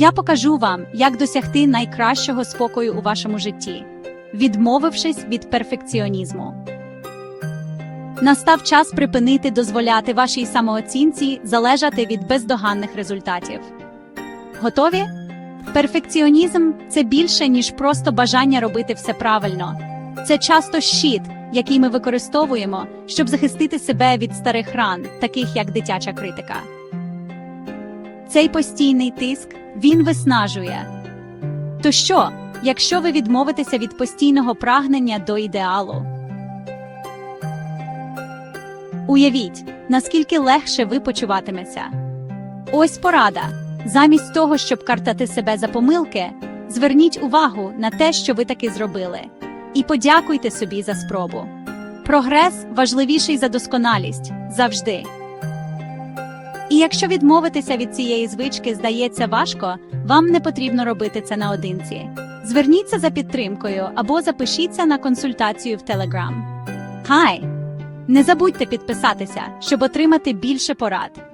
Я покажу вам, як досягти найкращого спокою у вашому житті, відмовившись від перфекціонізму. Настав час припинити дозволяти вашій самооцінці залежати від бездоганних результатів. Готові? Перфекціонізм це більше, ніж просто бажання робити все правильно. Це часто щит, який ми використовуємо, щоб захистити себе від старих ран, таких як дитяча критика. Цей постійний тиск він виснажує. То що, якщо ви відмовитеся від постійного прагнення до ідеалу? Уявіть, наскільки легше ви почуватиметеся. Ось порада. Замість того, щоб картати себе за помилки, зверніть увагу на те, що ви таки зробили, і подякуйте собі за спробу. Прогрес важливіший за досконалість завжди. І якщо відмовитися від цієї звички здається важко, вам не потрібно робити це наодинці. Зверніться за підтримкою або запишіться на консультацію в Telegram. Хай! Не забудьте підписатися, щоб отримати більше порад.